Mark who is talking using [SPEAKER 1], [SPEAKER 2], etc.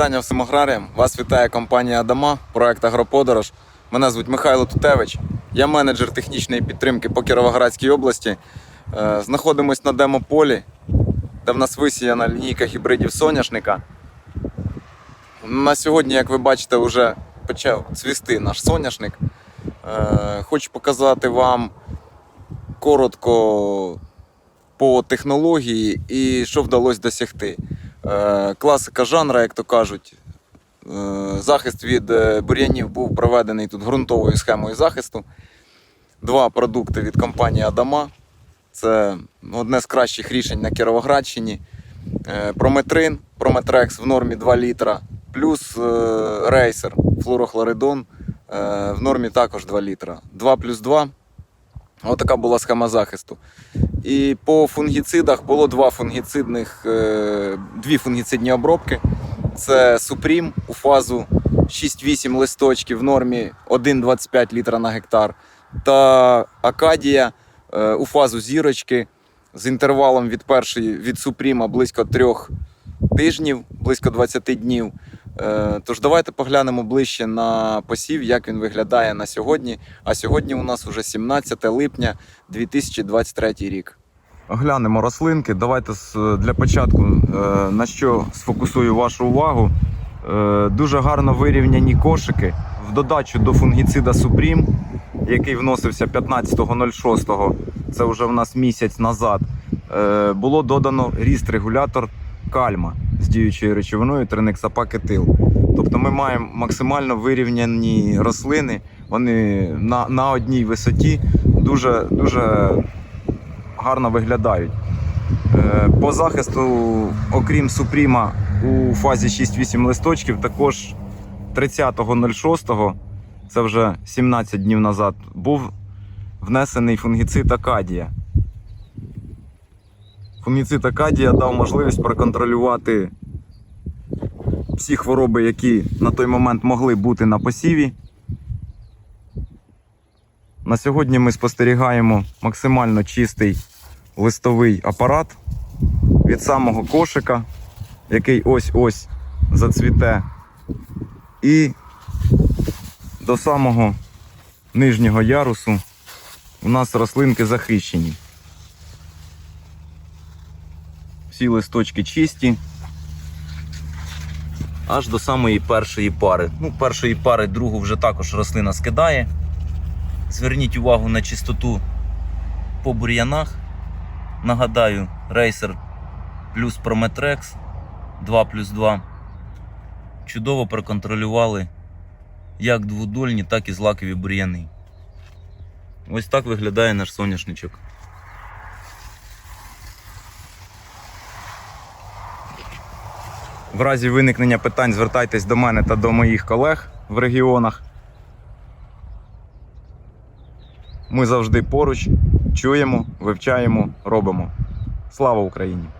[SPEAKER 1] вітання всім аграріям. Вас вітає компанія Адама, проект Агроподорож. Мене звуть Михайло Тутевич. Я менеджер технічної підтримки по Кіровоградській області. Е, Знаходимось на демополі, де в нас висіяна лінійка гібридів соняшника. На сьогодні, як ви бачите, вже почав цвісти наш соняшник. Е, Хочу показати вам коротко по технології і що вдалося досягти. Е, Класика жанра, як то кажуть. Е, Захист від е, бур'янів був проведений тут ґрунтовою схемою захисту. Два продукти від компанії Адама. Це одне з кращих рішень на Кіровоградщині. Прометрин, Прометрекс в нормі 2 літра, плюс рейсер, флорохлоридон в нормі також 2 літра. 2 плюс 2. Отака була схема захисту. І по фунгіцидах було два фунгіцидних, е, дві фунгіцидні обробки. Це Супрім у фазу 6-8 листочків в нормі 1,25 літра на гектар. Та Акадія е, у фазу зірочки з інтервалом від першої від Супріма близько трьох тижнів, близько 20 днів. Е, Тож давайте поглянемо ближче на посів, як він виглядає на сьогодні. А сьогодні у нас вже 17 липня 2023 рік. Оглянемо рослинки. Давайте для початку е, на що сфокусую вашу увагу. Е, Дуже гарно вирівняні кошики. В додачу до фунгіцида Supreme, який вносився 15.06, це вже в нас місяць назад. е, Було додано ріст-регулятор кальма з діючою речовиною триниксапакетил. Тобто ми маємо максимально вирівняні рослини. Вони на, на одній висоті дуже, дуже гарно виглядають. Е, По захисту, окрім Супріма, у фазі 6-8 листочків, також 30.06, це вже 17 днів назад, був внесений фунгіцид Акадія. Фунгіцид Акадія дав можливість проконтролювати всі хвороби, які на той момент могли бути на посіві. На сьогодні ми спостерігаємо максимально чистий листовий апарат від самого кошика, який ось-ось зацвіте, і до самого нижнього ярусу у нас рослинки захищені. Всі листочки чисті. Аж до самої першої пари. Ну, першої пари другу вже також рослина скидає. Зверніть увагу на чистоту по бур'янах. Нагадаю, рейсер плюс Прометрекс 2 плюс 2. Чудово проконтролювали як двудольні, так і злакові бур'яни. Ось так виглядає наш соняшничок. В разі виникнення питань звертайтесь до мене та до моїх колег в регіонах. Ми завжди поруч чуємо, вивчаємо, робимо. Слава Україні!